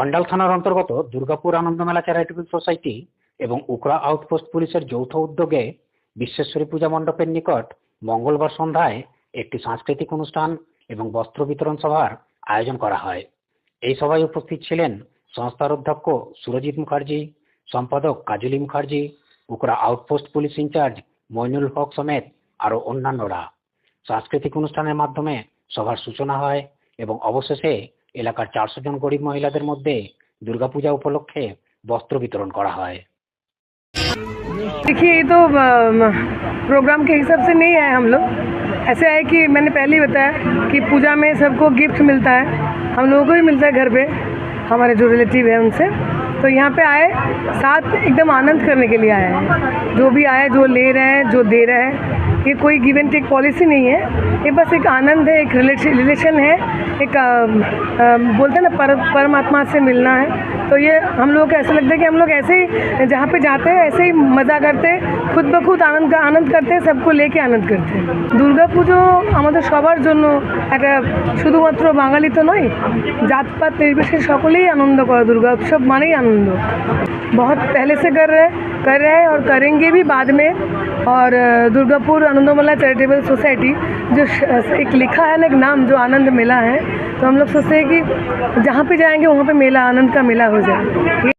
অন্ডাল থানার অন্তর্গত দুর্গাপুর আনন্দমেলা charitable society এবং উকরা আউটপোস্ট পুলিশের যৌথ উদ্যোগে বিশ্বেশ্বরী পূজা মণ্ডপের নিকট মঙ্গলবার সন্ধ্যায় একটি সাংস্কৃতিক অনুষ্ঠান এবং বস্ত্র বিতরণ সভার আয়োজন করা হয়। এই সভায় উপস্থিত ছিলেন সংস্থার অধ্যক্ষ সুরজিৎ মুখার্জি, সম্পাদক Kajli Mukherjee, Ukhra outpost police incharge Moinul Haque সমেত আরও অন্যান্যরা। সাংস্কৃতিক অনুষ্ঠানের মাধ্যমে সভার সূচনা হয় এবং অবশেষে এলাকার চারশো জন গরিব মহিলাদের মধ্যে দুর্গাপূজা উপলক্ষে বস্ত্র বিতরণ করা হয় देखिए ये तो अम, प्रोग्राम के हिसाब से नहीं आए हम लोग ऐसे आए कि मैंने पहले ही बताया कि पूजा में सबको गिफ्ट मिलता है हम लोगों को भी मिलता है घर पे हमारे जो रिलेटिव है उनसे तो यहाँ पे आए साथ एकदम आनंद करने के लिए आए हैं जो भी आए जो ले रहे हैं जो दे रहे हैं ये कोई गिव एंड टेक पॉलिसी नहीं है ये बस एक आनंद है एक रिलेशन है एक अम, अम, बोलते हैं ना पर, परमात्मा से मिलना है तो ये हम लोग को ऐसा लगता है कि हम लोग ऐसे ही जहाँ पे जाते हैं ऐसे ही मज़ा करते हैं খুদ ব খুদ আনন্দ আনন্দ করতে সবকো লেকে আনন্দ করতে দুর্গা পুজো আমাদের সবার জন্য একটা শুধুমাত্র বাঙালি তো নয় জাতপাত নির্বিশেষে সকলেই আনন্দ করে দুর্গা উৎসব মানেই আনন্দ बहुत पहले से कर रहे हैं कर रहे हैं और करेंगे भी बाद में और दुर्गापुर आनंदोमला चैरिटेबल सोसाइटी, जो एक लिखा है ना एक नाम, जो आनंद मेला है तो हम लोग सोचते हैं कि जहाँ पे जाएँगे, वहाँ पे मेला, आनंद का मेला हो जाए। ये